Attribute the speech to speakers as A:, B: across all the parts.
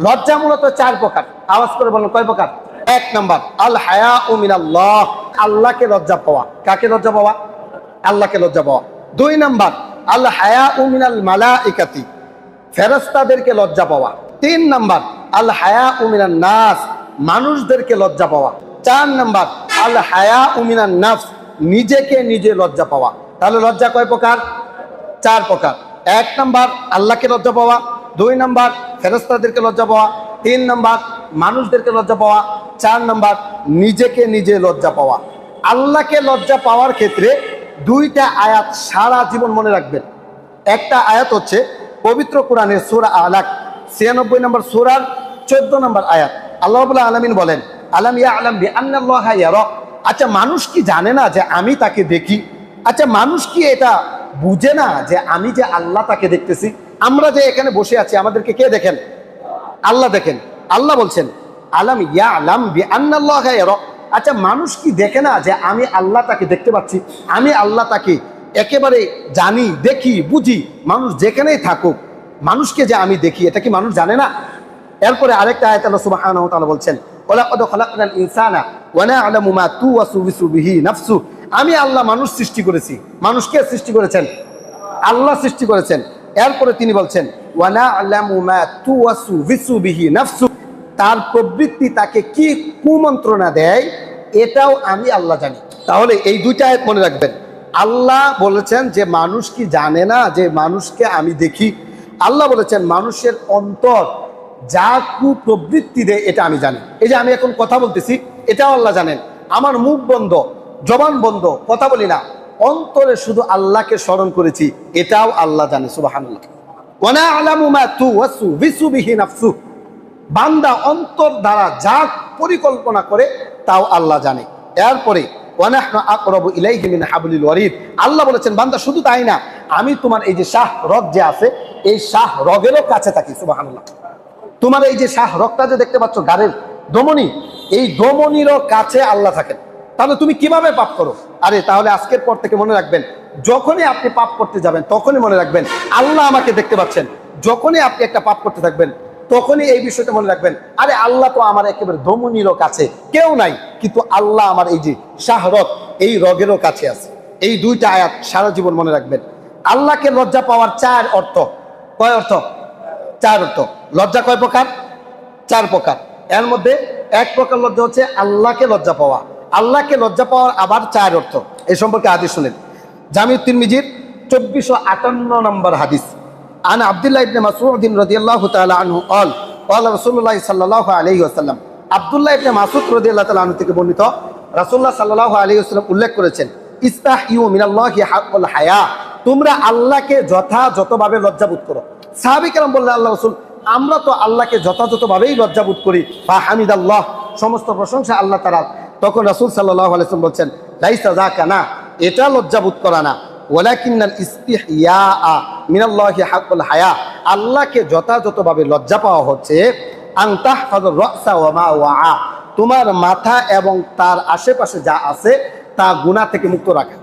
A: লজ্জা মূলত চার প্রকার। আওয়াজ করে বলেন, কয় প্রকার? এক নাম্বার, আল হায়া উমিনাল্লাহ আল্লাহকে লজ্জা পাওয়া। কাকে লজ্জা পাওয়া? আল্লাহকে লজ্জা পাওয়া। দুই নাম্বার, আল হায়া উমিনাল মালাইকাতি ফেরস্তাদেরকে লজ্জা পাওয়া। তিন নাম্বার, আল হায়া উমিনান নাস, মানুষদেরকে লজ্জা পাওয়া। চার নাম্বার, আল হায়া উমিনান নাফস, নিজেকে নিজে লজ্জা পাওয়া। তাহলে লজ্জা কয় প্রকার? চার প্রকার। এক নাম্বার, আল্লাহকে লজ্জা পাওয়া। দুই নাম্বার ফেরস্তাদেরকে লজ্জা পাওয়া, তিন নম্বর মানুষদেরকে লজ্জা পাওয়া, চার নম্বর নিজেকে নিজে লজ্জা পাওয়া। আল্লাহকে লজ্জা পাওয়ার ক্ষেত্রে দুইটা আয়াত সারা জীবন মনে রাখবেন। একটা আয়াত হচ্ছে পবিত্র কোরআনের সুরা আলাক, ছিয়ানব্বই নম্বর সুরার চোদ্দ নম্বর আয়াত। আল্লাহ আলমিন বলেন, আলম ইয়া আলম বি ইয়ারা? আচ্ছা মানুষ কি জানে না যে আমি তাকে দেখি? আচ্ছা মানুষ কি এটা বুঝে না যে আমি যে আল্লাহ তাকে দেখতেছি? আমরা যে এখানে বসে আছি, আমাদেরকে কে দেখেন? আল্লাহ দেখেন। আল্লাহ বলছেন, আলাম ইয়া আলাম বি আন্নাল্লাহ আচ্ছা মানুষ কি দেখে না যে আমি আল্লাহ তাকে দেখতে পাচ্ছি? আমি আল্লাহ তাকে একেবারে জানি, দেখি, বুঝি। মানুষ যেখানেই থাকুক, মানুষকে যে আমি দেখি, এটা কি মানুষ জানে না? এরপরে আরেকটা আয়াত ওয়া বলছেন আমি আল্লাহ মানুষ সৃষ্টি করেছি। মানুষকে সৃষ্টি করেছেন? আল্লাহ সৃষ্টি করেছেন। এরপরে তিনি বলছেন বিহি নাফসু। তার প্রবৃত্তি তাকে কি কুমন্ত্রণা দেয়, এটাও আমি আল্লাহ জানি। তাহলে এই দুইটা মনে রাখবেন। আল্লাহ বলেছেন যে, মানুষ কি জানে না যে, মানুষকে আমি দেখি? আল্লাহ বলেছেন, মানুষের অন্তর যা কুপ্রবৃত্তি দেয়, এটা আমি জানি। এই যে আমি এখন কথা বলতেছি, এটাও আল্লাহ জানেন। আমার মুখ বন্ধ, জবান বন্ধ, কথা বলি না। অন্তরে শুধু আল্লাহকে স্মরণ করেছি, এটাও আল্লাহ জানে নাফসু। বান্দা অন্তর দ্বারা যা পরিকল্পনা করে, তাও আল্লাহ জানে। এরপরে আল্লাহ বলেছেন, বান্দা শুধু তাই না, আমি তোমার এই যে শাহ রগ যে আছে, এই শাহ রগেরও কাছে থাকি, সুবহানাল্লাহ। তোমার এই যে শাহ রগটা যে দেখতে পাচ্ছ, গাড়ের দমনি, এই দমনিরও কাছে আল্লাহ থাকেন। তাহলে তুমি কীভাবে পাপ করো? আরে, তাহলে আজকের পর থেকে মনে রাখবেন, যখনই আপনি পাপ করতে যাবেন, তখনই মনে রাখবেন, আল্লাহ আমাকে দেখতে পাচ্ছেন। যখনই আপনি একটা পাপ করতে থাকবেন, তখনই এই বিষয়টা মনে রাখবেন, আরে, আল্লাহ তো আমার একেবারে দমনিরও কাছে কেউ নাই, কিন্তু আল্লাহ আমার এই যে শাহরত, এই রগেরও কাছে আছে। এই দুইটা আয়াত সারা জীবন মনে রাখবেন। আল্লাহকে লজ্জা পাওয়ার চার অর্থ। কয় অর্থ? চার অর্থ। লজ্জা কয় প্রকার? চার প্রকার। এর মধ্যে এক প্রকার লজ্জা হচ্ছে আল্লাহকে লজ্জা পাওয়া। আল্লাহকে লজ্জা পাওয়ার আবার চার অর্থ। এই সম্পর্কে হাদিস শুনেন। জামিউ মিজির চব্বিশশো আটান্ন নম্বর হাদিস। আন আবদুল্লাহ ইবনে মাসুদ্দিন রদিয়াল্লাহ তাআলা আনহু অল অল রাসূলুল্লাহ সাল্লাল্লাহু আলাইহি ওয়াসাল্লাম। আবদুল্লাহ ইবনে মাসুদ রদিয়াল্লাহু তাআলা আনহু থেকে বর্ণিত রাসূলুল্লাহ সাল্লাল্লাহু আলাইহি ওয়াসাল্লাম উল্লেখ করেছেন, ইস্তাহিউ মিনাল্লাহি হাক্কুল হায়া তোমরা আল্লাহকে যথাযথভাবে লজ্জাবোধ করো। সাহাবী কেরাম বললেন, আল্লাহ রাসূল, আমরা তো আল্লাহকে যথাযথভাবেই লজ্জাবোধ করি। বা হামিদাল্লাহ সমস্ত প্রশংসা আল্লাহ তাআলা তখন রাসুল সাল্লাল্লাহু আলাইহি ওয়াসাল্লাম বলছেন, লাইসা যাকা না, এটা লজ্জাবোধ করা না। ওয়ালাকিন্নাল ইস্তিহইয়া মিনাল্লাহি হাক্কুল হায়া, আল্লাহকে যথাযথভাবে লজ্জা পাওয়া হচ্ছে, আন তাহফাজুর রাসা ওয়া মা ওয়া তোমার মাথা এবং তার আশেপাশে যা আছে, তা গুনাহ থেকে মুক্ত রাখা।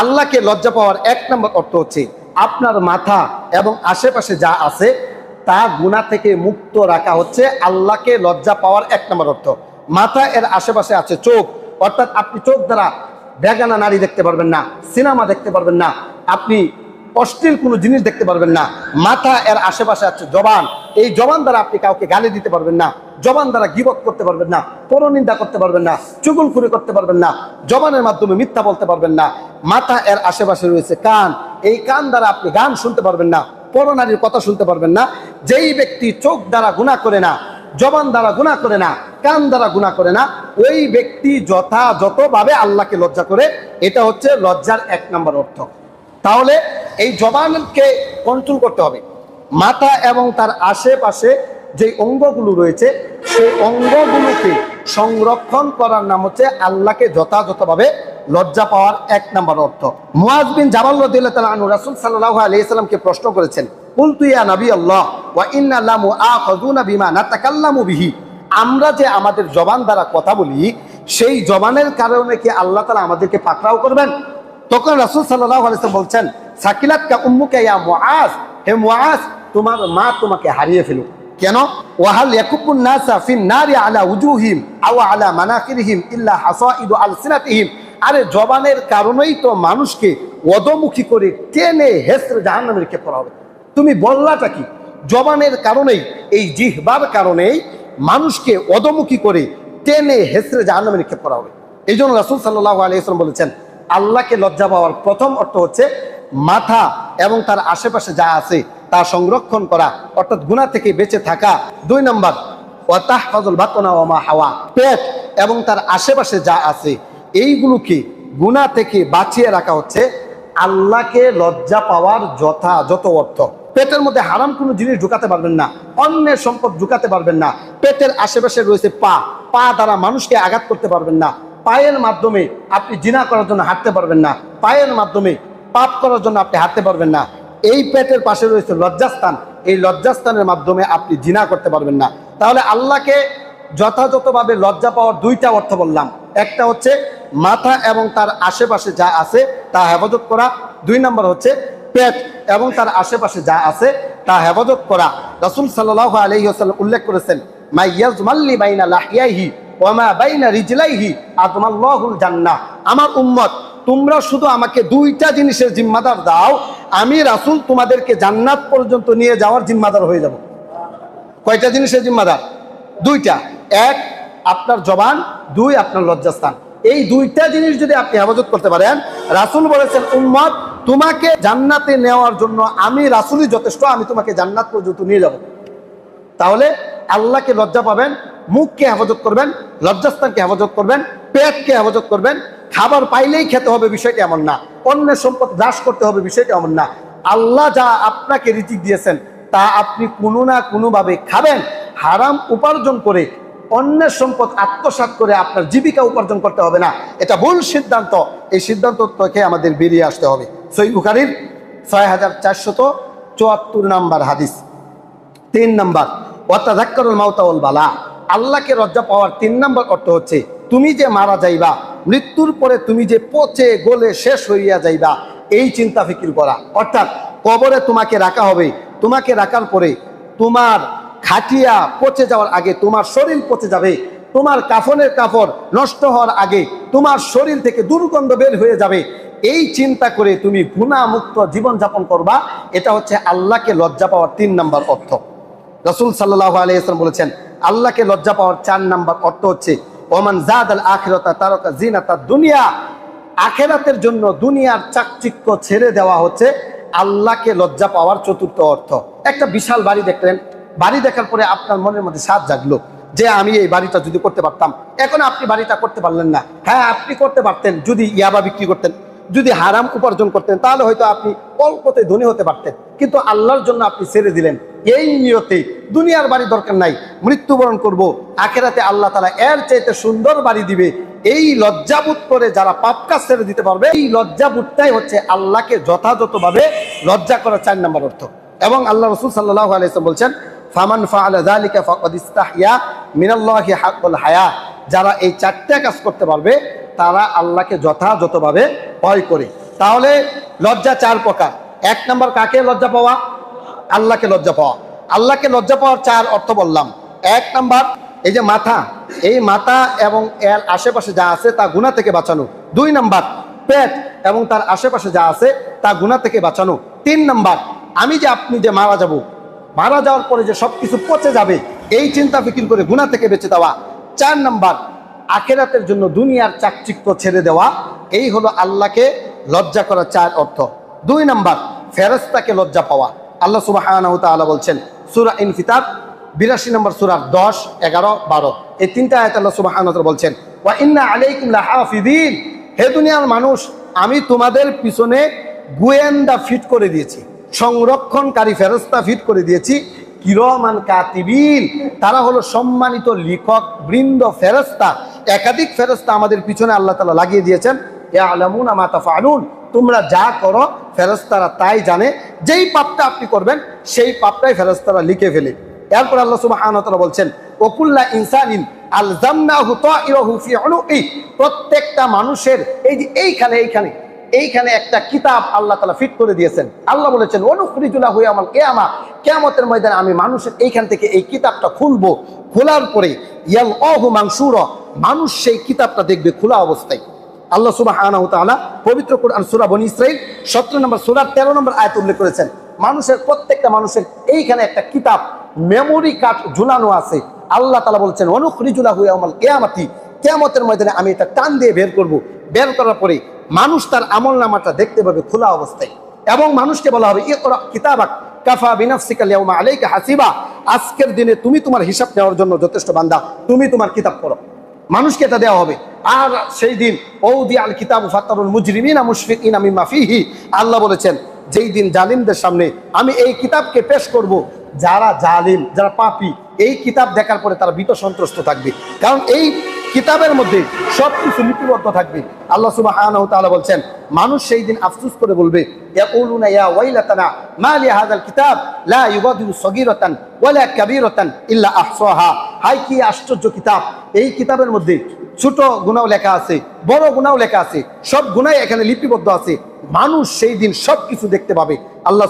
A: আল্লাহকে লজ্জা পাওয়ার এক নম্বর অর্থ হচ্ছে, আপনার মাথা এবং আশেপাশে যা আছে, তা গুনাহ থেকে মুক্ত রাখা হচ্ছে, আল্লাহকে লজ্জা পাওয়ার এক নম্বর অর্থ। মাথা এর আশেপাশে আছে চোখ অর্থাৎ আপনি চোখ দ্বারা বেগানা নারী দেখতে পারবেন না সিনেমা দেখতে পারবেন না আপনি অশ্লীল কোনো জিনিস দেখতে পারবেন না মাথা এর আশেপাশে আছে জবান এই জবান দ্বারা আপনি কাউকে গালি দিতে পারবেন না জবান দ্বারা গিবত করতে পারবেন না পরনিন্দা করতে পারবেন না চুগুল চুগুলখুরি করতে পারবেন না জবানের মাধ্যমে মিথ্যা বলতে পারবেন না মাথা এর আশেপাশে রয়েছে কান এই কান দ্বারা আপনি গান শুনতে পারবেন না পরনারীর কথা শুনতে পারবেন না যেই ব্যক্তি চোখ দ্বারা গুণা করে না জবান দ্বারা গুণা করে না, কান দ্বারা গুণা করে না, ওই ব্যক্তি যথাযথভাবে আল্লাহকে লজ্জা করে, এটা হচ্ছে লজ্জার এক নম্বর অর্থ। তাহলে এই জবানকে কন্ট্রোল করতে হবে। মাথা এবং তার আশেপাশে যে অঙ্গগুলো রয়েছে, সেই অঙ্গগুলোকে সংরক্ষণ করার নাম হচ্ছে আল্লাহকে যথাযথভাবে লজ্জা পাওয়ার এক নম্বর অর্থ। মুয়াজ বিন জাবাল রাদিয়াল্লাহু তাআলা আনহু রাসূল আলাইহি সাল্লামকে প্রশ্ন করেছেন কুলতু ইয়া নবী আল্লাহ, ওয়া ইন্না লা মুআখাযুনা বিমা নাতাকাল্লামু বিহি। আমরা যে আমাদের জবান দ্বারা কথা বলি, সেই জবানের কারণে কি আল্লাহ তাআলা আমাদেরকে পাকড়াও করবেন? তখন রাসূল সাল্লাল্লাহু আলাইহি সাল্লাম বলছেন, সাকিলাত কা উম্মুকা ইয়া মুআজ? হে মুআজ, তোমার মা তোমাকে হারিয়ে ফেলুক। কেন? ওয়াহাল ইয়াকুবুন নাসা ফিন নারি আলা উজুহিম, আও আলা মানাকিরহিম ইল্লা হাসাইদু আলসিনাতিহিম। আরে, জবানের কারণেই তো মানুষকে অদমুখী করে টেনে হেসরে জাহান্নামে রেখে পড়া হবে। তুমি বললাটা কি? জবানের কারণেই, এই জিহবার কারণেই মানুষকে অদমুখী করে টেনে হেসরে জাহান্নামে নিক্ষেপ করা হবে। এই জন্য রাসুল সাল্লাহ আলিয়াল্লাম বলেছেন, আল্লাহকে লজ্জা পাওয়ার প্রথম অর্থ হচ্ছে মাথা এবং তার আশেপাশে যা আছে তা সংরক্ষণ করা, অর্থাৎ গুণা থেকে বেঁচে থাকা। দুই নম্বর হাওয়া, পেট এবং তার আশেপাশে যা আছে, এইগুলোকে গুণা থেকে বাঁচিয়ে রাখা হচ্ছে আল্লাহকে লজ্জা পাওয়ার যথাযথ অর্থ। পেটের মধ্যে হারাম কোনো জিনিস ঢুকাতে পারবেন না অন্যের সম্পদ ঢুকাতে পারবেন না, পেটের আশেপাশে রয়েছে পা পা দ্বারা মানুষকে আঘাত করতে পারবেন না, পায়ের মাধ্যমে আপনি জিনা করার জন্য হাঁটতে পারবেন না, পায়ের মাধ্যমে পাপ করার জন্য আপনি হাঁটতে পারবেন না, এই পেটের পাশে রয়েছে লজ্জাস্থান, এই লজ্জাস্থানের মাধ্যমে আপনি জিনা করতে পারবেন না। তাহলে আল্লাহকে যথাযথভাবে লজ্জা পাওয়ার দুইটা অর্থ বললাম। একটা হচ্ছে মাথা এবং তার আশেপাশে যা আছে তা হেফাজত করা। দুই নম্বর হচ্ছে পেট এবং তার আশেপাশে যা আছে তা হেফাজত করা। রাসুল সাল্লাহ আলহিহাল্লাম উল্লেখ করেছেন মাইয়াজ মাল্লি বাইনা লাহিয়াহি ওমা বাইনা রিজলাইহি আদমাল্লাহুল জান্নাহ। আমার উম্মত, তোমরা শুধু আমাকে দুইটা জিনিসের জিম্মাদার দাও, আমি রাসূল তোমাদেরকে জান্নাত পর্যন্ত নিয়ে যাওয়ার জিম্মাদার হয়ে যাব। কয়টা জিনিসের জিম্মাদার? দুইটা। এক, আপনার জবান, দুই, আপনার লজ্জাস্থান। এই দুইটা জিনিস যদি আপনি হেফাজত করতে পারেন, রাসূল বলেছেন, উম্মত, তোমাকে জান্নাতে নেওয়ার জন্য আমি রাসূলই যথেষ্ট, আমি তোমাকে জান্নাত পর্যন্ত নিয়ে যাব। তাহলে আল্লাহকে লজ্জা পাবেন, মুখকে হেফাজত করবেন, লজ্জাস্থানকে হেফাজত করবেন, পেটকে হেফাজত করবেন। খাবার পাইলেই খেতে হবে বিষয়টি এমন না, অন্যের সম্পদ হ্রাস করতে হবে বিষয়টি এমন না। আল্লাহ যা আপনাকে রিচিক দিয়েছেন, তা আপনি কোনো না কোনোভাবে খাবেন। হারাম উপার্জন করে অন্যের সম্পদ আত্মসাৎ করে আপনার জীবিকা উপার্জন করতে হবে না। এটা ভুল সিদ্ধান্ত। এই সিদ্ধান্ত থেকে আমাদের বেরিয়ে আসতে হবে। সই বুখারির ছয় হাজার চারশত চুয়াত্তর নাম্বার হাদিস। তিন নাম্বার ওয়াতাজাক্কারুল মাউতাউল বালা। আল্লাহকে রজ্জা পাওয়ার তিন নাম্বার অর্থ হচ্ছে, তুমি যে মারা যাইবা, মৃত্যুর পরে তুমি যে পচে গলে শেষ হইয়া যাইবা, এই চিন্তা ফিকির করা। অর্থাৎ কবরে তোমাকে রাখা হবে। তোমাকে রাখার পরে তোমার খাটিয়া পচে যাওয়ার আগে তোমার শরীর পচে যাবে, তোমার কাফনের কাপড় নষ্ট হওয়ার আগে তোমার শরীর থেকে দুর্গন্ধ বের হয়ে যাবে। এই চিন্তা করে তুমি গুণামুক্ত জীবনযাপন করবা, এটা হচ্ছে আল্লাহকে লজ্জা পাওয়ার তিন নাম্বার অর্থ। রসুল সাল্লাহ আলিয়াম বলেছেন, আল্লাহকে লজ্জা পাওয়ার চার নম্বর অর্থ হচ্ছে, ওমান জাদ আল আখেরতা তারকা জিনাতা দুনিয়া, আখেরাতের জন্য দুনিয়ার চাকচিক্য ছেড়ে দেওয়া হচ্ছে আল্লাহকে লজ্জা পাওয়ার চতুর্থ অর্থ। একটা বিশাল বাড়ি দেখলেন বাড়ি দেখার পরে আপনার মনের মধ্যে সাত জাগলো যে আমি এই বাড়িটা যদি করতে পারতাম। এখন আপনি বাড়িটা করতে পারলেন না। হ্যাঁ আপনি করতে পারতেন, যদি ইয়াবা বিক্রি করতেন, যদি হারাম উপার্জন করতেন, তাহলে হয়তো আপনি অল্পতে ধনী হতে পারতেন। কিন্তু আল্লাহর জন্য আপনি ছেড়ে দিলেন। এই নিয়তে দুনিয়ার বাড়ি দরকার নাই, মৃত্যুবরণ করব। আখেরাতে আল্লাহ তালা এর চাইতে সুন্দর বাড়ি দিবে। এই লজ্জাবোধ করে যারা পাপ কাজ ছেড়ে দিতে পারবে, এই লজ্জাবোধটাই হচ্ছে আল্লাহকে যথাযথভাবে লজ্জা করার চার নম্বর অর্থ। এবং আল্লাহ রসুল সাল্লাহ আলাইসলাম বলছেন ফামান ফাআলা যালিকা ফাকাদ ইস্তাহইয়া মিনাল্লাহি হাক্কুল হায়া। যারা এই চারটা কাজ করতে পারবে, তারা আল্লাহকে যথাযথভাবে ভয় করে। তাহলে লজ্জা চার প্রকার। এক নম্বর কাকে লজ্জা পাওয়া? আল্লাহকে লজ্জা পাওয়া। আল্লাহকে লজ্জা পাওয়ার চার অর্থ বললাম। এক নম্বর, এই যে মাথা, এই মাথা এবং এর আশেপাশে যা আছে তা গুণা থেকে বাঁচানো। দুই নাম্বার, পেট এবং তার আশেপাশে যা আছে তা গুণা থেকে বাঁচানো। তিন নাম্বার, আমি যে আপনি যে মারা যাব মারা যাওয়ার পরে যে সব কিছু পচে যাবে, এই চিন্তা ফিকির করে গুণা থেকে বেঁচে দেওয়া। চার নাম্বার, আখেরাতের জন্য দুনিয়ার চাকচিক্য ছেড়ে দেওয়া। এই হলো আল্লাহকে লজ্জা করা চার অর্থ। দুই নাম্বার ফেরস্তাকে লজ্জা পাওয়া। আল্লাহ সুবাহ বলছেন, সুরা ইনফিতাব বিরাশি নম্বর সুরার দশ, এগারো, বারো। এই তিনটা আয়াত আল্লাহ সুবাহ বলছেন হে দুনিয়ার মানুষ, আমি তোমাদের পিছনে গোয়েন্দা ফিট করে দিয়েছি। সংরক্ষণকারী ফেরস্তা ফিট করে দিয়েছি। কিরমান কাতিবিন তারা হলো সম্মানিত লেখক, বৃন্দ, ফেরস্তা, একাধিক ফেরস্তা আমাদের পিছনে আল্লাহ তালা লাগিয়ে দিয়েছেন। এ আলামুন আমাতা তোমরা যা করো ফেরস্তারা তাই জানে। যেই পাপটা আপনি করবেন, সেই পাপটাই ফেরস্তারা লিখে ফেলে। এরপর আল্লাহ সুবহানাহু বলছেন, ওকুল্লা ইনসানিন ফি উনুকি প্রত্যেকটা মানুষের এই যে এইখানে এইখানে এইখানে একটা কিতাব আল্লাহ তালা ফিট করে দিয়েছেন। আল্লাহ বলেছেন অনুখরিজুল্লাহ হয়ে আমার কেয়ামা কেয়ামতের ময়দানে আমি মানুষের এইখান থেকে এই কিতাবটা খুলবো। খোলার পরে ইয়াল অহু মাংসুর মানুষ সেই কিতাবটা দেখবে খোলা অবস্থায়। আল্লাহ সুবাহ পবিত্র কোরআন সূরা বনি ইসরাইল 17 নম্বর সূরা 13 নম্বর আয়াত উল্লেখ করেছেন। মানুষের, প্রত্যেকটা মানুষের এইখানে একটা কিতাব মেমোরি কার্ড ঝুলানো আছে। আল্লাহ তাআলা বলছেন অনুখরিজুল্লাহ ইয়াউমাল কিয়ামাতি কিয়ামতের ময়দানে আমি এটা টান দিয়ে বের করব। বের করার পরে মানুষ তার আমল নামাটা দেখতে পাবে খোলা অবস্থায়। এবং মানুষকে বলা হবে কিতাবাক কাফা বিনাফসিকালিয়াউমা আলাইকা হাসিবা। আজকের দিনে তুমি তোমার হিসাব নেওয়ার জন্য যথেষ্ট বান্দা, তুমি তোমার কিতাব পড়ো। মানুষকে এটা দেওয়া হবে, আর সেই দিন ঔদি আল কিতাব ফাতারুল মুজরিমিনা মুশফিকিনা মিম্মা ফিহি। আল্লাহ বলেছেন, যেই দিন জালিমদের সামনে আমি এই কিতাবকে পেশ করব, যারা জালিম, যারা পাপি, এই কিতাব দেখার পরে তারা ভীত সন্ত্রস্ত থাকবে। কারণ এই কিতাবের মধ্যে সব কিছু লিপিবদ্ধ থাকবে। আল্লাহ তাআলা বলছেন, মানুষ সেই দিন আফসোস করে বলবে ছোট গুনাও লেখা আছে, বড় গুনাও লেখা আছে, সব গুনাই এখানে লিপিবদ্ধ আছে। মানুষ সেই দিন সব কিছু দেখতে পাবে। আল্লাহ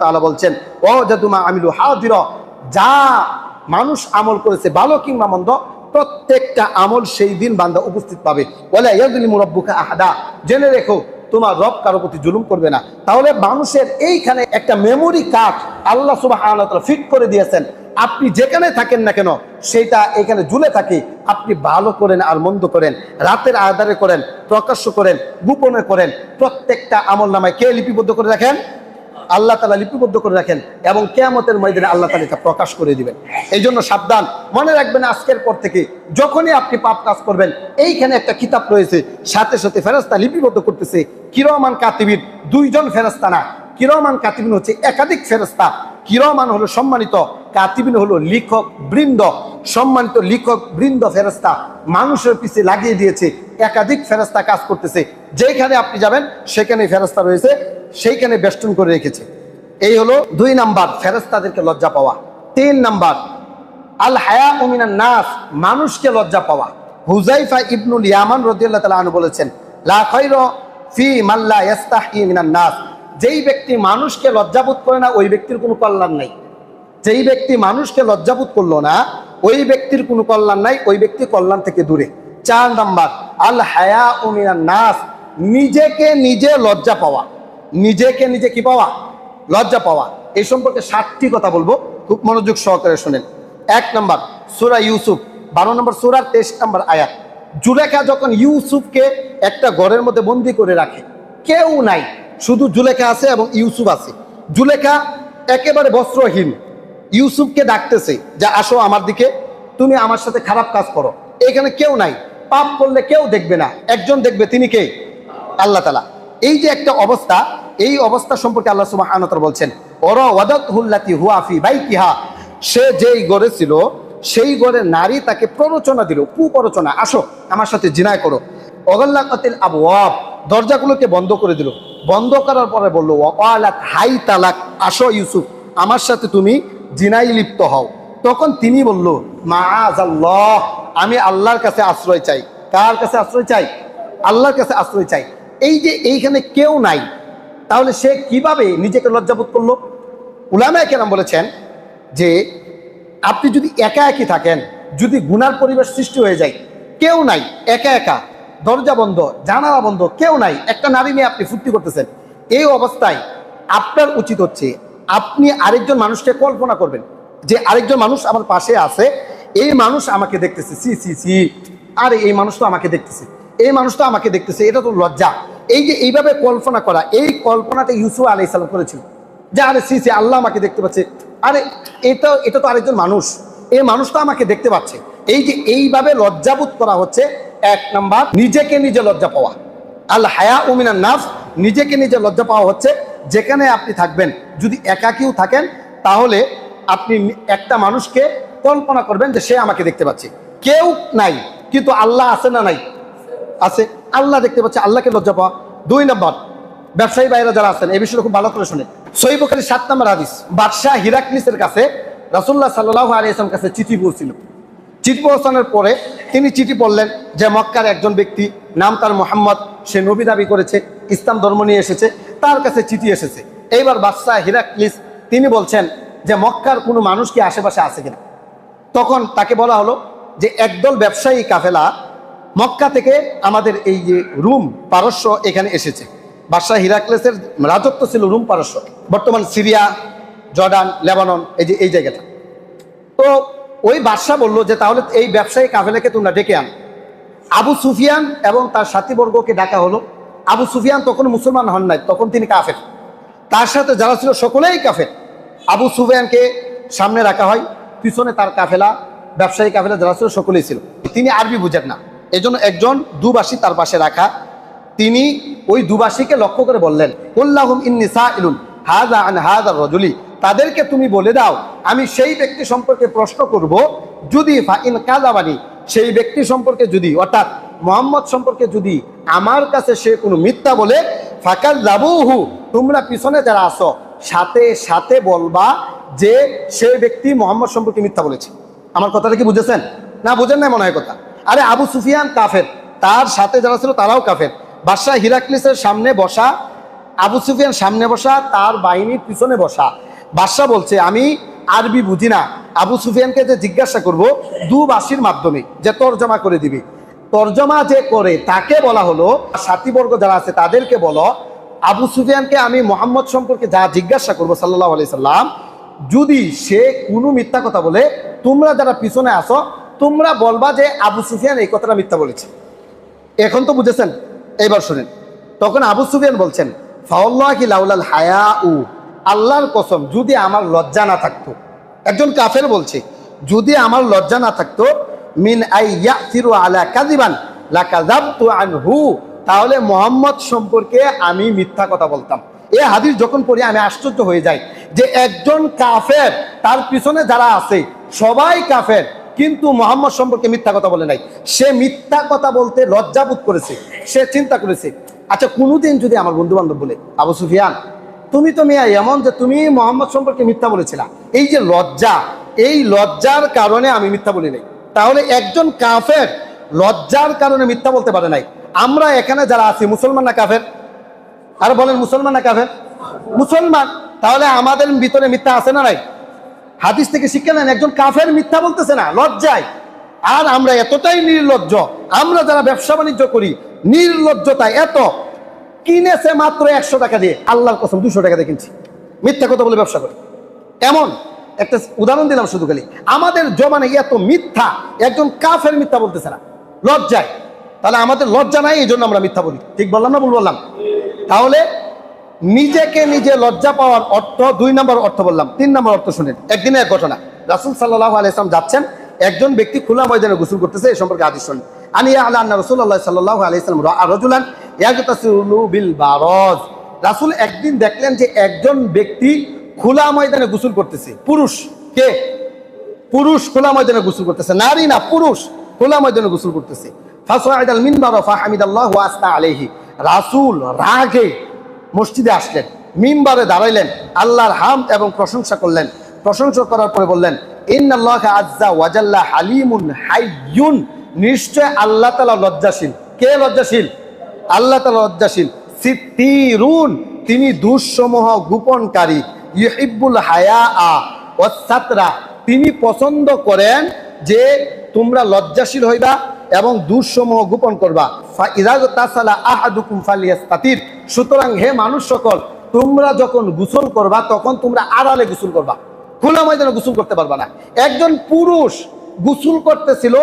A: তাআলা বলছেন, ওয়াজাদু মা আমিলু হাদিরা যা মানুষ আমল করেছে, ভালো কিংবা মন্দ প্রত্যেকটা আমল সেই দিন বান্দা উপস্থিত পাবে। বলে ইয়াজলিমু রাব্বুকা আহাদা। জেনে রেখো, তোমার রব কারও প্রতি জুলুম করবে না। তাহলে মানুষের এইখানে একটা মেমোরি কার্ড আল্লাহ তাআলা ফিট করে দিয়েছেন। আপনি যেখানে থাকেন না কেন সেটা এখানে ঝুলে থাকে। আপনি ভালো করেন আর মন্দ করেন। রাতের আধারে করেন, প্রকাশ্য করেন, গোপনে করেন। প্রত্যেকটা আমল নামায় কে লিপিবদ্ধ করে রাখেন? আল্লাহ তালা লিপিবদ্ধ করে রাখেন এবং কেয়ামতের ময়দানে আল্লাহ তালা এটা প্রকাশ করে দিবেন। এই জন্য সাবধান। মনে রাখবেন আজকের পর থেকে যখনই আপনি পাপ কাজ করবেন, এইখানে একটা কিতাব রয়েছে। সাথে সাথে ফেরাস্তা লিপিবদ্ধ করতেছে কিরমান কাতিবির দুইজন ফেরাস্তা না। কিরমান কাতিবিন হচ্ছে একাধিক ফেরস্তা কিরমান হলো সম্মানিত কাতিবিন হলো লিখক বৃন্দ। সম্মানিত লিখক বৃন্দ ফেরস্তা মানুষের পিছে লাগিয়ে দিয়েছে, একাধিক ফেরস্তা কাজ করতেছে। যেখানে আপনি যাবেন সেখানে ফেরস্তা রয়েছে, সেইখানে বেষ্টন করে রেখেছে। এই হলো দুই নাম্বার ফেরস্তাদেরকে লজ্জা পাওয়া। তিন নাম্বার, আল হায়া উমিনান নাস, মানুষকে লজ্জা পাওয়া। হুজাইফা ইবনুল ইয়ামান রাদিয়াল্লাহু আনহু বলেছেন, লা খায়রা ফি মাল্লা ইয়াস্তাহি মিনান নাস। যেই ব্যক্তি মানুষকে লজ্জাবোধ করে না, ওই ব্যক্তির কোনো কল্যাণ নাই। যেই ব্যক্তি মানুষকে লজ্জাবোধ করল না, ওই ব্যক্তির কোনো কল্যাণ নাই, ওই ব্যক্তি কল্যাণ থেকে দূরে। চার নাম্বার, আল হায়া উমিনান নাস, নিজেকে নিজে লজ্জা পাওয়া। নিজেকে নিজে কি পাওয়া? লজ্জা পাওয়া। এই সম্পর্কে সাতটি কথা বলব, খুব মনোযোগ সহকারে শোনেন। এক নম্বর, সুরা ইউসুফ। বারো নম্বর সুরার তেইশ নম্বর আয়াত। জুলেখা যখন ইউসুফকে একটা ঘরের মধ্যে বন্দি করে রাখে, কেউ নাই। শুধু জুলেখা আছে এবং ইউসুফ আছে। জুলেখা একেবারে বস্ত্রহীন। ইউসুফকে ডাকতেছে যে, আসো আমার দিকে, তুমি আমার সাথে খারাপ কাজ করো। এখানে কেউ নাই, পাপ করলে কেউ দেখবে না। একজন দেখবে, তিনি কে? আল্লাহ তালা এই যে একটা অবস্থা, এই অবস্থা সম্পর্কে আল্লাহ তাআলা বলছেন, ওর ওয়াদাতহুল্লাতি হুয়াফি বাইকিহা সে যেই গড়ে ছিল, সেই গড়ে নারী তাকে প্ররোচনা দিল কুপ্ররোচনা আসো, আমার সাথে জিনায় করো। অগল্লাকাতিল আবওয়াব দরজাগুলোকে বন্ধ করে দিল। বন্ধ করার পরে বলল ওয়ালাক হাই তালাক আসো ইউসুফ, আমার সাথে তুমি জিনাই লিপ্ত হও। তখন তিনি বলল মাআজ আল্লাহ আমি আল্লাহর কাছে আশ্রয় চাই। কার কাছে আশ্রয় চাই? আল্লাহর কাছে আশ্রয় চাই। এই যে এইখানে কেউ নাই, তাহলে সে কীভাবে নিজেকে লজ্জাবোধ করল? উলামায় কেরাম বলেছেন যে, আপনি যদি একা একই থাকেন, যদি গুনার পরিবেশ সৃষ্টি হয়ে যায়, কেউ নাই, একা একা। দরজা বন্ধ, জানালা বন্ধ, কেউ নাই, একটা নারী নিয়ে আপনি ফুর্তি করতেছেন। এই অবস্থায় আপনার উচিত হচ্ছে আপনি আরেকজন মানুষকে কল্পনা করবেন যে আরেকজন মানুষ আমার পাশে আছে, এই মানুষ আমাকে দেখতেছে, সি সি সি, আরে এই মানুষ তো আমাকে দেখতেছে, এই মানুষ তো আমাকে দেখতেছে, এটা তো লজ্জা। এই যে এইভাবে কল্পনা করা, এই কল্পনাটা ইউসুফ আলাই সালাম করেছিল। যে আরে সি সি, আল্লাহ আমাকে দেখতে পাচ্ছে, আরে এটা এটা তো আরেকজন মানুষ, এই মানুষ তো আমাকে দেখতে পাচ্ছে। এই যে এইভাবে লজ্জাবোধ করা হচ্ছে, এক নাম্বার, নিজেকে নিজে লজ্জা পাওয়া। আল হায়া উমিনান নাফ নিজেকে নিজে লজ্জা পাওয়া হচ্ছে। যেখানে আপনি থাকবেন, যদি একাকিও থাকেন, তাহলে আপনি একটা মানুষকে কল্পনা করবেন যে সে আমাকে দেখতে পাচ্ছে। কেউ নাই, কিন্তু আল্লাহ আছে না নাই? আছে। আল্লাহ দেখতে পাচ্ছে, আল্লাহকে লজ্জা পাওয়া। দুই নম্বর, ব্যবসায়ী বাইরা যারা আছেন, এই বিষয়টা খুব ভালো করে শুনে। বখারি সাত নম্বর হাদিস, বাদশাহ হিরাকলিসের কাছে রাসুল্লাহ সাল্লাহ আলিয়ার কাছে চিঠি পৌঁছিল। চিঠি পৌঁছানোর পরে তিনি চিঠি পড়লেন যে মক্কার একজন ব্যক্তি, নাম তার মোহাম্মদ, সে নবী দাবি করেছে, ইসলাম ধর্ম নিয়ে এসেছে, তার কাছে চিঠি এসেছে। এইবার বাদশাহ হিরাক্লিস, তিনি বলছেন যে মক্কার কোনো মানুষ কি আশেপাশে আছে কিনা? তখন তাকে বলা হলো যে একদল ব্যবসায়ী কাফেলা মক্কা থেকে আমাদের এই যে রুম পারস্য এখানে এসেছে। বাদশাহ হিরাক্লেসের রাজত্ব ছিল রুম পারস্য, বর্তমান সিরিয়া, জর্ডান, লেবানন, এই যে, এই জায়গাটা। তো ওই বাদশাহ বলল যে, তাহলে এই ব্যবসায়ী কাফেলাকে তোমরা ডেকে আন। আবু সুফিয়ান এবং তার সাথীবর্গকে ডাকা হলো। আবু সুফিয়ান তখন মুসলমান হন নাই, তখন তিনি কাফের। তার সাথে যারা ছিল সকলেই কাফের। আবু সুফিয়ানকে সামনে রাখা হয়, পিছনে তার কাফেলা, ব্যবসায়ী কাফেলা যারা ছিল সকলেই ছিল। তিনি আরবি বুঝেন না। এজন্য একজন দুবাসী তার পাশে রাখা। তিনি ওই দুবাসীকে লক্ষ্য করে বললেন উল্লাহম ইন্নিসা ইলুন হাজা আন হাজার রজুলি। তাদেরকে তুমি বলে দাও, আমি সেই ব্যক্তি সম্পর্কে প্রশ্ন করব, যদি ফাইন কাজাবানি, সেই ব্যক্তি সম্পর্কে যদি, অর্থাৎ মোহাম্মদ সম্পর্কে যদি আমার কাছে সে কোনো মিথ্যা বলে, ফাঁকাল যাবুহু তোমরা পিছনে যারা আসো সাথে সাথে বলবা যে সে ব্যক্তি মোহাম্মদ সম্পর্কে মিথ্যা বলেছে। আমার কথাটা কি বুঝেছেন? না বুঝেন না মনে হয় কথা। আরে আবু সুফিয়ান কাফের, তার সাথে যারা ছিল তারাও কাফের। বাদশাহ হিরাক্লিসের সামনে বসা, আবু সুফিয়ান সামনে বসা, তার বাহিনীর পিছনে বসা বাদশাহ বলছে, আমি আরবি বুঝি না। আবু সুফিয়ানকে যে জিজ্ঞাসা করব দুবাসীর মাধ্যমে যে তর্জমা করে দিবি। তর্জমা যে করে, তাকে বলা হলো, সাথীবর্গ যারা আছে, তাদেরকে বলো, আবু সুফিয়ানকে আমি মোহাম্মদ সম্পর্কে যা জিজ্ঞাসা করব সাল্লাহ আলি সাল্লাম, যদি সে কোনো মিথ্যা কথা বলে, তোমরা যারা পিছনে আসো তোমরা বলবা যে আবু সুফিয়ান এই কথাটা মিথ্যা বলেছে। এখন তো বুঝেছেন? এইবার শুনেন। তখন আবু সুফিয়ান বলছেন ফাউল্লাহি লাউলাল হায়া উ আল্লাহর কসম, যদি আমার লজ্জা না থাকতো। একজন কাফের বলছে, যদি আমার লজ্জা না থাকতো, মিন আই আলা লাকাযাবতু আনহু, তাহলে মোহাম্মদ সম্পর্কে আমি মিথ্যা কথা বলতাম। এই হাদিস যখন পড়ি, আমি আশ্চর্য হয়ে যাই যে একজন কাফের, তার পিছনে যারা আছে, সবাই কাফের, কিন্তু মোহাম্মদ সম্পর্কে মিথ্যা কথা বলে নাই। সে মিথ্যা কথা বলতে লজ্জাবোধ করেছে, সে চিন্তা করেছে আচ্ছা কোনোদিন যদি আমার বন্ধু বান্ধব বলে, আবু সুফিয়ান তুমি তো মিয়া এমন যে তুমি মোহাম্মদ সম্পর্কে মিথ্যা বলেছিলা। এই যে লজ্জা, এই লজ্জার কারণে আমি মিথ্যা বলি নাই। তাহলে একজন কাফের লজ্জার কারণে মিথ্যা বলতে পারে নাই। আমরা এখানে যারা আছি, মুসলমান না কাফের? আর বলেন, মুসলমান না কাফের? মুসলমান। তাহলে আমাদের ভিতরে মিথ্যা আছে না নাই? হাদিস থেকে শিক্ষা নেন, একজন কাফের মিথ্যা বলতেছে না, লজ্জায়। আর আমরা এতটাই নির্লজ্জ, আমরা যারা ব্যবসা বাণিজ্য করি, নির্লজ্জতা এত কিনেছে মাত্র একশো টাকা দিয়ে। আল্লাহর কসম, দুশো টাকা দিয়ে কিনছি। মিথ্যা কথা বলে ব্যবসা করে। এমন একটা উদাহরণ দিলাম শুধু খালি। আমাদের জমানে এত মিথ্যা, একজন কাফের মিথ্যা বলতেছে না। লজ্জায়। তাহলে আমাদের লজ্জা নাই, এই জন্য আমরা মিথ্যা বলি। ঠিক বললাম না ভুল বললাম? তাহলে নিজেকে নিজে লজ্জা পাওয়ার অর্থ, দুই নম্বর অর্থ বললাম। তিন নম্বর অর্থ শুনেন। একদিনের এক ঘটনা। রাসুল সাল্লাহ আলাইসলাম যাচ্ছেন, একজন ব্যক্তি খোলা ময়দানে গোসল করতেছে, এই সম্পর্কে আদেশ শুনেন। আনিয়া আল্লাহ রসুল্লাহ সাল্লাহ আলাইসলাম রজুলান বিল বারজ। রাসুল একদিন দেখলেন যে একজন ব্যক্তি খোলা ময়দানে গোসল করতেছে। পুরুষ। কে? পুরুষ খোলা ময়দানে গোসল করতেছে। নারী না, পুরুষ খোলা ময়দানে গোসল করতেছে। আলাইহি। রাসূল রাগে মসজিদে আসলেন মিম্বারে দাঁড়াইলেন, আল্লাহর হাম এবং প্রশংসা করলেন। প্রশংসা করার পরে বললেন, ইন্নাল্লাহ আজ্জা ওয়াজাল্লা হালিমুন হাইয়ুন নিশ্চয় আল্লাহ তাআলা লজ্জাশীল। কে লজ্জাশীল? আল্লাহ তাআলা লজ্জাশীল। সিত্তিরুন, তিনি দুঃসমূহ গোপনকারী। ইহিবুল হায়া আ ওয়াসাতরা তিনি পছন্দ করেন যে তোমরা লজ্জাশীল হইবা এবং দুঃসমূহ গোপন করবা। সুতরাং হে মানুষ সকল, তোমরা যখন গোসল করবা, তখন তোমরা আড়ালে গোসল করবা। খোলা ময়দানে গোসল করতে পারবা না। একজন পুরুষ গোসল করতেছিল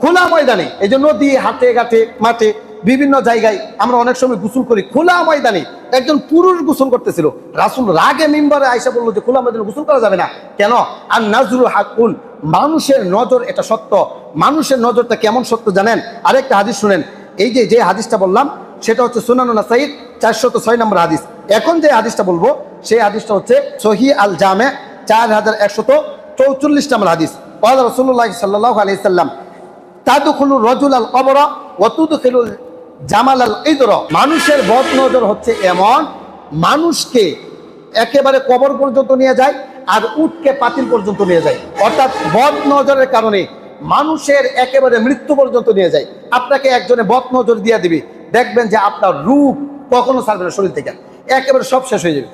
A: খোলা ময়দানে, এই যে নদী, হাটে, ঘাটে, মাঠে বিভিন্ন জায়গায় আমরা অনেক সময় গোসল করি, খোলা ময়দানে। একজন পুরুষ গোসল করতেছিল। রাসুল রাগে মিম্বারে আয়সা বলল যে, খোলা ময়দানে গোসল করা যাবে না। কেন? আর নাজরুল হাকুন মানুষের নজর, এটা সত্য। মানুষের নজরটা কেমন সত্য জানেন? আরেকটা হাদিস শুনেন। এই যে যে হাদিসটা বললাম, সেটা হচ্ছে সুনানুনা সাইদ চারশত ছয় নম্বর হাদিস। এখন যে হাদিসটা বলব, সেই হাদিসটা হচ্ছে সহি আল জামে চার হাজার একশত চৌচল্লিশ নম্বর হাদিস। রসুল্লাহ সাল্লাহ আলি সাল্লাম তাদুখুলু রজুল আল কবর ওতুদুখিলুল জামাল আল ইদর। মানুষের বদ নজর হচ্ছে এমন, মানুষকে একেবারে কবর পর্যন্ত নিয়ে যায় আর উটকে পাতিল পর্যন্ত নিয়ে যায়। অর্থাৎ বদ নজরের কারণে মানুষের একেবারে মৃত্যু পর্যন্ত নিয়ে যায়। আপনাকে একজনে বদ নজর দিয়ে দিবে, দেখবেন যে আপনার রূপ কখনো ছাড়বে না শরীর থেকে। একেবারে সব শেষ হয়ে যাবে।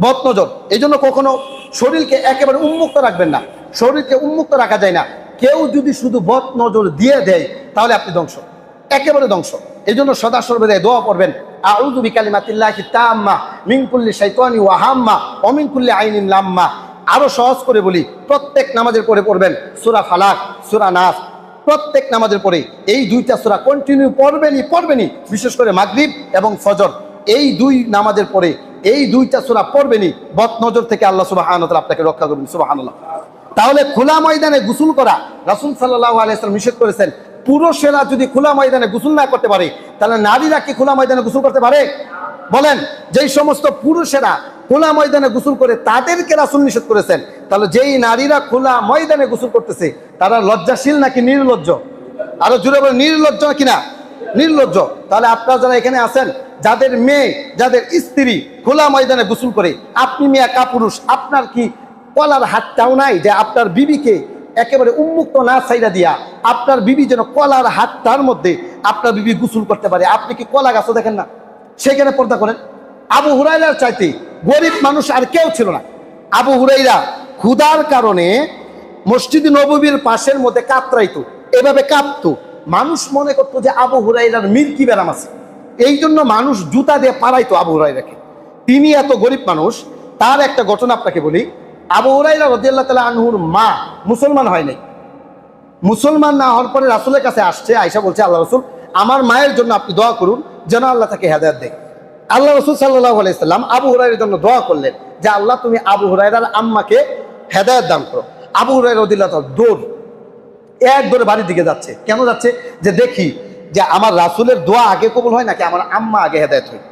A: বদ নজর, এই জন্য কখনো শরীরকে একেবারে উন্মুক্ত রাখবেন না। শরীরকে উন্মুক্ত রাখা যায় না। কেউ যদি শুধু বদ নজর দিয়ে দেয়, তাহলে আপনি ধ্বংস। একেবারে ধ্বংস। এই জন্য সদা সর্বদা দোয়া করবেন, আউযু বিকালিমাতিল্লাহি তাম্মা মিন শাইতানি ওয়া হাম্মা ওয়া লাম্মা। আরও সহজ করে বলি, প্রত্যেক নামাজের পরে পড়বেন সূরা ফালাক, সূরা নাস। প্রত্যেক নামাজের পরে এই দুইটা সূরা কন্টিনিউ পড়বেনই পড়বেনই, বিশেষ করে মাগরিব এবং ফজর। এই দুই নামাজের পরে এই দুইটা সূরা পড়বেনই, বদ নজর থেকে আল্লাহ সুবহানাহু ওয়া আপনাকে রক্ষা করবেন সুবহানাল্লাহ। তাহলে খোলা ময়দানে গোসল করা, রাসূল সাল্লাল্লাহু আলাইহি ওয়াসাল্লাম নিষেধ করেছেন পুরুষেরা যদি খোলা ময়দানে গোসল না করতে পারে, তাহলে নারীরা কি খোলা ময়দানে গোসল করতে পারে? বলেন, যেই সমস্ত পুরুষেরা খোলা ময়দানে গোসল করে তাদেরকে রাসূল নিষেধ করেছেন, তাহলে যেই নারীরা খোলা ময়দানে গোসল করতেছে, তারা লজ্জাশীল নাকি নির্লজ্জ? আরও জুড়ে বলে নির্লজ্জ কিনা নির্লজ্জ। তাহলে আপনারা যারা এখানে আছেন, যাদের মেয়ে, যাদের স্ত্রী খোলা ময়দানে গোসল করে, আপনি মেয়ে কাপুরুষ আপনার কি কলার হাতটাও নাই যে আপনার বিবিকে একেবারে উন্মুক্ত না সাইডা দিয়া আপনার বিবি যেন কলার হাতটার মধ্যে আপনার বিবি গোসল করতে পারে। আপনি কি কলা গাছও দেখেন না? সেখানে পর্দা করেন। আবু হুরাইরার চাইতে গরিব মানুষ আর কেউ ছিল না। আবু হুরাইরা ক্ষুধার কারণে মসজিদ নববীর পাশের মধ্যে কাতরাইতো, এভাবে কাঁপতো। মানুষ মনে করতো যে আবু হুরাইরার মিল্কি ব্যারাম আছে। এই জন্য মানুষ জুতা দিয়ে পালাইতো আবু হুরাইরাকে তিনি এত গরিব মানুষ, তার একটা ঘটনা আপনাকে বলি। আবু হুরাইরা রদিয়াল্লাহ তালা আনহুর মা মুসলমান হয় নাই। মুসলমান না হওয়ার পরে রাসুলের কাছে আসছে আয়সা বলছে, আল্লাহ রসুল, আমার মায়ের জন্য আপনি দোয়া করুন, যেন আল্লাহ তাকে হেদায়ত দেয়। আল্লাহ রসুল সাল্লাহ আলাইসাল্লাম আবু হুরাইয়ের জন্য দোয়া করলেন যে, আল্লাহ, তুমি আবু হুরাইরার আম্মাকে হেদায়ত দান করো। আবু হুরাই রদিল্লাহ দৌড় এক ধরে বাড়ির দিকে যাচ্ছে। কেন যাচ্ছে? যে দেখি যে আমার রাসুলের দোয়া আগে কবুল হয় নাকি আমার আম্মা আগে হেদায়ত হয়।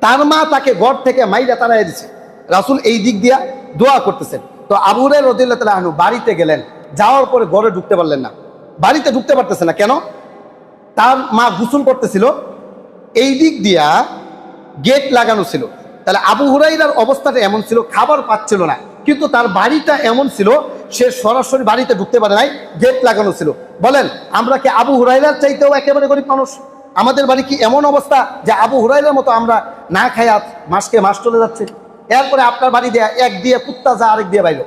A: তার মা তাকে ঘর থেকে মাইরা তাড়াই দিছে। রাসুল এই দিক দিয়া দোয়া করতেছেন। তো আবুরে রদিল্লাহ তালা বাড়িতে গেলেন, যাওয়ার পরে ঘরে ঢুকতে পারলেন না। বাড়িতে ঢুকতে পারতেছে না, কেন? তার মা গোসল করতেছিল, এই দিক দিয়া গেট লাগানো ছিল। তাহলে আবু হুরাইরার অবস্থাটা এমন ছিল, খাবার পাচ্ছিল না। কিন্তু তার বাড়িটা এমন ছিল, সে সরাসরি বাড়িতে ঢুকতে পারে নাই গেট লাগানো ছিল। বলেন, আমরা কি আবু হুরাইরার চাইতেও একেবারে গরিব মানুষ? আমাদের বাড়ি কি এমন অবস্থা যে আবু হুরাইরার মতো আমরা না খাই মাসকে মাস চলে যাচ্ছে? এরপরে আপনার বাড়ি দিয়ে, এক দিয়ে কুত্তা যা আরেক দিয়ে বাইর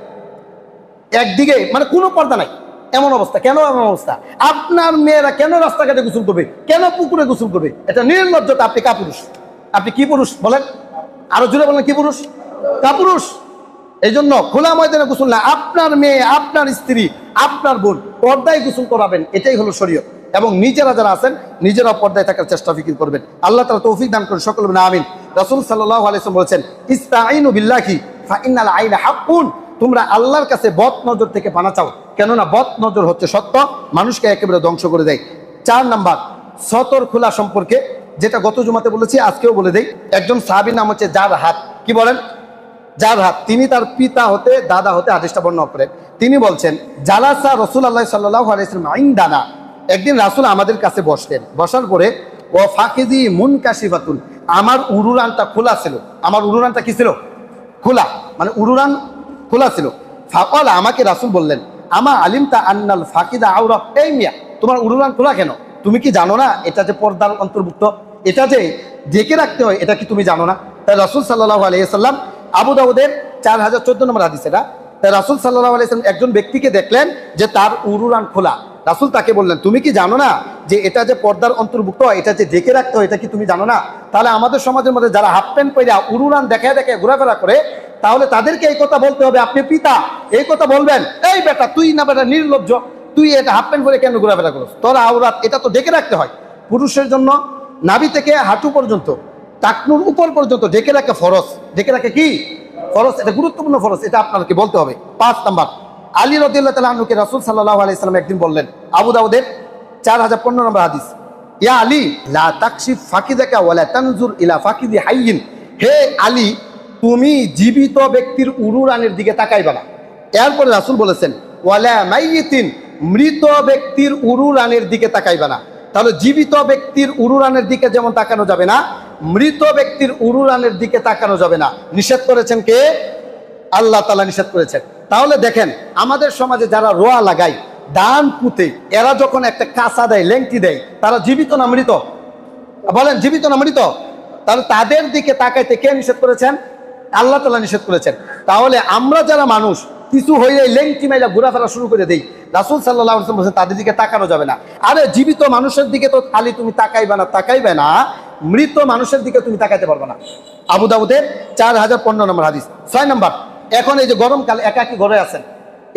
A: একদিকে মানে কোনো পর্দা নাই। এমন অবস্থা। কেন এমন অবস্থা? আপনার মেয়েরা কেন রাস্তাঘাটে গোসল করবে? কেন পুকুরে গোসল করবে? এটা নির্লজ্জতা। আপনি কাপুরুষ। আপনি কি পুরুষ বলেন? আরও জুড়ে বলেন, কি পুরুষ? কাপুরুষ। এই জন্য খোলা ময়দানে গোসল না। আপনার মেয়ে, আপনার স্ত্রী, আপনার বোন পর্দায় গোসল করাবেন। এটাই হলো শরীয়ত। এবং নিজেরা যারা আছেন, নিজেরা পর্দায় থাকার চেষ্টা ফিকির করবেন। আল্লাহ তালা তৌফিক দান করেন সকল আমিন। রসুল সাল্লাহ আলাইসলাম বলেছেন ফাইনাল আইনা হাক্কুন। তোমরা আল্লাহর কাছে বদ নজর থেকে পানা চাও। কেননা বদ নজর হচ্ছে সত্য, মানুষকে একেবারে ধ্বংস করে দেয়। চার নাম্বার, সতর খোলা সম্পর্কে, যেটা গত জুমাতে বলেছি, আজকেও বলে দেই। একজন সাহাবির নাম হচ্ছে যার হাত। কি বলেন? যার হাত। তিনি তার পিতা হতে, দাদা হতে আদেশটা বর্ণনা করেন। তিনি বলছেন, জালাসা রসুল আল্লাহ সাল্লাহ আলাইসলাম আইন দানা একদিন রাসুল আমাদের কাছে বসলেন। বসার পরে, ও ফাঁকিদি মুন কাশিফাতুন আমার উরুরানটা খোলা ছিল। আমার উরুরানটা কি ছিল? খোলা। মানে উরুরান খোলা ছিল। ফাকল, আমাকে রাসুল বললেন, আমা আলিম তা আন্নাল ফাকিদা আউরা এই মিয়া, তোমার উরুরান খোলা কেন? তুমি কি জানো না এটা যে পর্দার অন্তর্ভুক্ত? এটা যে ডেকে রাখতে হয়, এটা কি তুমি জানো না? তাই রাসুল সাল্লাহ আলিয়াল্লাম আবু দাউদের চার হাজার চোদ্দ নম্বর হাদিস এটা তাই রাসুল সাল্লাহ আলিয়াল্লাম একজন ব্যক্তিকে দেখলেন যে তার উরুরান খোলা। রাসুল তাকে বললেন, তুমি কি জানো না যে এটা যে পর্দার অন্তর্ভুক্ত হয় এটা যে ডেকে রাখতে হয়, এটা কি তুমি জানো না? তাহলে আমাদের সমাজের মধ্যে যারা হাফ প্যান্ট পরে উরুরান দেখায় দেখে ঘোরাফেরা করে, তাহলে তাদেরকে এই কথা বলতে হবে, আপনি পিতা, এই কথা বলবেন, এই বেটা, তুই না বেটা নির্লজ্জ, তুই এটা হাফ প্যান্ট পরে কেন ঘোরাফেরা করছ তোর আওরাত, এটা তো ডেকে রাখতে হয়। পুরুষের জন্য নাভি থেকে হাঁটু পর্যন্ত, টাকনুর উপর পর্যন্ত ডেকে রাখে ফরস ডেকে রাখে কি? ফরস এটা গুরুত্বপূর্ণ ফরস এটা আপনাকে বলতে হবে। পাঁচ নাম্বার আলী রদিল্লাহ তালা আনুকে রাসুল সাল্লাহ আলাইসালাম একদিন বললেন, আবু দাউদের চার হাজার পনেরো নম্বর হাদিস, ইয়া আলী, লা তাকশিফ ফাকিদাকা ওয়ালা তানজুর ইলা ফাকিদি হাইয়িন হে আলী, তুমি জীবিত ব্যক্তির উরুরানের দিকে তাকাইবা না। এরপরে রাসুল বলেছেন ওয়ালা মাইয়িতিন, মৃত ব্যক্তির উরুরানের দিকে তাকাইবা না। তাহলে জীবিত ব্যক্তির উরুরানের দিকে যেমন তাকানো যাবে না, মৃত ব্যক্তির উরুরানের দিকে তাকানো যাবে না। নিষেধ করেছেন কে? আল্লাহ তালা নিষেধ করেছেন। তাহলে দেখেন, আমাদের সমাজে যারা রোয়া লাগায় দান পুঁতে, এরা যখন একটা কাঁচা দেয়, লেংটি দেয়, তারা জীবিত না মৃত? বলেন, জীবিত না মৃত? তাহলে তাদের দিকে তাকাইতে কে নিষেধ করেছেন? আল্লাহ তালা নিষেধ করেছেন। তাহলে আমরা যারা মানুষ, কিছু হইলে লেংটি মাইলা ঘোরাফেরা শুরু করে দেই। রাসুল সাল্লাহ বলছেন, তাদের দিকে তাকানো যাবে না। আরে, জীবিত মানুষের দিকে তো খালি তুমি তাকাইবে না তাকাইবে না, মৃত মানুষের দিকে তুমি তাকাইতে পারবে না। আবু দাউদের চার হাজার পনেরো নম্বর হাদিস। ছয় নম্বর এখন এই যে গরমকাল, একাকি ঘরে আছেন,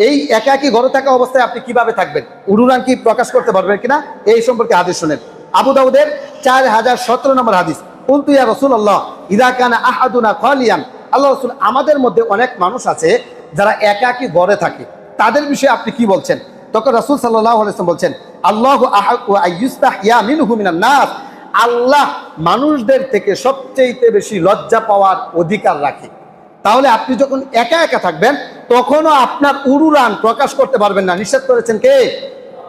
A: এই একাকি ঘরে থাকা অবস্থায় আপনি কীভাবে থাকবেন? উড়ুরান কি প্রকাশ করতে পারবেন কিনা? এই সম্পর্কে হাদিস শোনেন। আবু দাউদের চার হাজার সতেরো নম্বর হাদিস, কুলতু ইয়া রসুল্লাহ ইদা কানা আহাদুনা খালিয়ান। আল্লাহ রসুল আমাদের মধ্যে অনেক মানুষ আছে যারা একাকি ঘরে থাকে। তাদের বিষয়ে আপনি কি বলছেন? তখন রসুল সাল্লাহ বলছেন, আল্লাহ নাস। আল্লাহ মানুষদের থেকে সবচেয়ে বেশি লজ্জা পাওয়ার অধিকার রাখে। তাহলে আপনি যখন একা একা থাকবেন, তখনও আপনার উড়ুরান প্রকাশ করতে পারবেন না। নিষেধ করেছেন কে?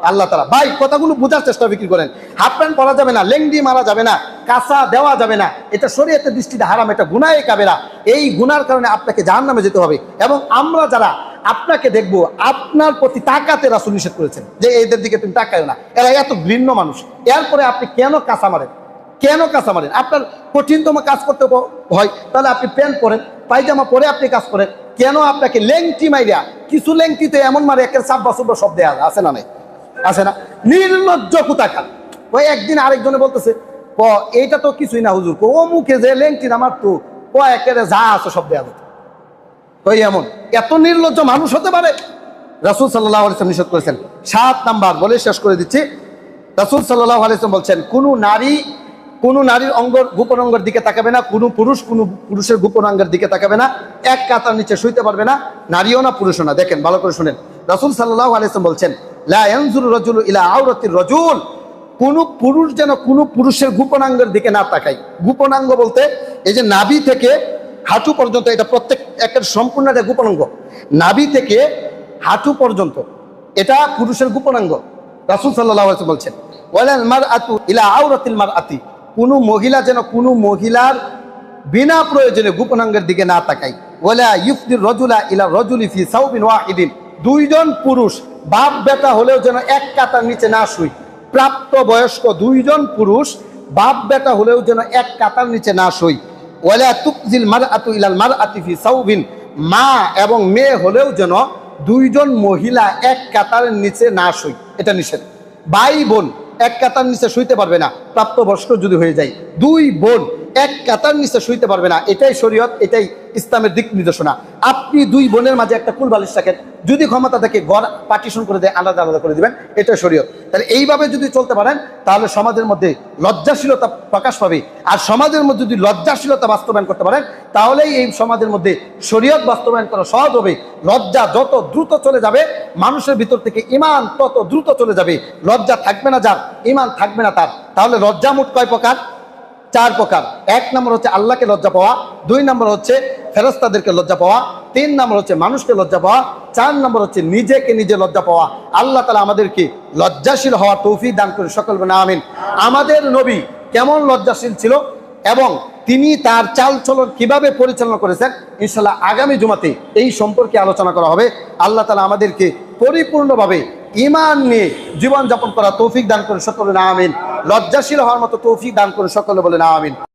A: আল্লাহ তালা ভাই, কথাগুলো বোঝার চেষ্টা বিক্রি করেন। হাফ প্যান্ট পরা যাবে না, লেংডি মারা যাবে না, কাঁচা দেওয়া যাবে না। এটা শরীয়তের দৃষ্টিতে হারাম, এটা গুনায় কাবেরা। এই গুনার কারণে আপনাকে জাহান নামে যেতে হবে। এবং আমরা যারা, আপনাকে দেখব, আপনার প্রতি তাকাতে রাসুল নিষেধ করেছেন যে, এদের দিকে তুমি তাকায় না। এরা এত ঘৃণ্য মানুষ। এরপরে আপনি কেন কাঁচা মারেন? কেন কাঁচা মারেন আপনার কঠিনতম কাজ করতে হয়। তাহলে আপনি প্যান্ট পরেন, পায়জামা পরে আপনি কাজ করেন। কেন আপনাকে লেংটি মাইরা, কিছু লেংটিতে এমন মারে, একের সাব্বা সুব্বা শব্দে আছে না নাই? আছে না? নির্লজ্জ কুতাকার ওই একদিন আরেকজনে বলতেছে ক এইটা তো কিছুই না হুজুর ও মুখে যে লেংটি আমার তো ও একেবারে যা আছে সব দেয়া যেত। ওই এমন। এত নির্লজ্জ মানুষ হতে পারে? রাসুল সাল্লাহ আলিয়াম নিষেধ করেছেন। সাত নাম্বার, বলে শেষ করে দিচ্ছি। রাসুল সাল্লাহ আলিয়াম বলছেন, কোনো নারী কোনো নারীর অঙ্গ গোপন অঙ্গের দিকে তাকাবে না, কোনো পুরুষ কোনো পুরুষের গোপন অঙ্গের দিকে তাকাবে না, এক কাতার নিচে শুইতে পারবে না, নারীও না, পুরুষও না। দেখেন, ভালো করে শুনেন। রাসুল সাল্লাহ আলিয়াম বলছেন, লা ইয়ানজুরু রাজুলু ইলা আওরাতির রাজুল। কোন পুরুষ যেন কোন পুরুষের গোপনাঙ্গের দিকে না তাকায়। গোপনাঙ্গ বলতে, এই যে নাভি থেকে হাঁটু পর্যন্ত, এটা প্রত্যেক একের সম্পূর্ণ একটা গোপনাঙ্গ নাভি থেকে হাঁটু পর্যন্ত, এটা পুরুষের গোপনাঙ্গ রাসুল সাল্লাহ বলছেন, ওয়ালাল মার আতু ইলা আওরাতিল মার আতি কোনো মহিলা যেন কোনো মহিলার বিনা প্রয়োজনে গোপনাঙ্গের দিকে না তাকায়। ওয়ালা ইফদির রজুলা ইলা রজুলি ফি সাউবিন ওয়াহিদিন। দুইজন পুরুষ, বাপ বেটা হলেও যেন এক কাতার নিচে না শুই। প্রাপ্ত বয়স্ক দুইজন পুরুষ, বাপ বেটা হলেও যেন এক কাতার নিচে না শুই। ওয়ালা তুকজিল মার আতু ইলাল মার আতিফি সাউবিন। মা এবং মেয়ে হলেও যেন দুইজন মহিলা এক কাতারের নিচে না সই এটা নিষেধ। ভাই বোন এক কাতার নিচে শুইতে পারবে না। প্রাপ্তবয়স্ক যদি হয়ে যায়। দুই বোন এক কাতার নিচে শুইতে পারবে না। এটাই শরীয়ত, এটাই ইসলামের দিক নির্দেশনা। আপনি দুই বোনের মাঝে একটা কুল বালিশ রাখেন, যদি ক্ষমতা থাকে ঘর পার্টিশন করে দেয় আলাদা আলাদা করে দিবেন এটা শরীয়ত। তাহলে এইভাবে যদি চলতে পারেন, তাহলে সমাজের মধ্যে লজ্জাশীলতা প্রকাশ পাবে। আর সমাজের মধ্যে যদি লজ্জাশীলতা বাস্তবায়ন করতে পারেন, তাহলেই এই সমাজের মধ্যে শরীয়ত বাস্তবায়ন করা সহজ হবে। লজ্জা যত দ্রুত চলে যাবে, মানুষের ভিতর থেকে ইমান তত দ্রুত চলে যাবে। লজ্জা থাকবে না যার, ইমান থাকবে না তার। তাহলে লজ্জা মুঠ কয় প্রকার? চার প্রকার। এক নম্বর হচ্ছে আল্লাহকে লজ্জা পাওয়া, দুই নম্বর হচ্ছে ফেরস্তাদেরকে লজ্জা পাওয়া, তিন নম্বর হচ্ছে মানুষকে লজ্জা পাওয়া, চার নম্বর হচ্ছে নিজেকে নিজে লজ্জা পাওয়া। আল্লাহ তালা আমাদেরকে লজ্জাশীল হওয়া তৌফিক দান করে সকল না আমিন। আমাদের নবী কেমন লজ্জাশীল ছিল এবং তিনি তার চাল চলন কীভাবে পরিচালনা করেছেন ইনশাল্লাহ আগামী জুমাতে এই সম্পর্কে আলোচনা করা হবে। আল্লাহ তালা আমাদেরকে পরিপূর্ণভাবে ইমান নিয়ে জীবনযাপন করা তৌফিক দান করেন সকলে না আমিন। লজ্জাশীল হওয়ার মতো তৌফিক দান করেন সকলে বলে না আমিন।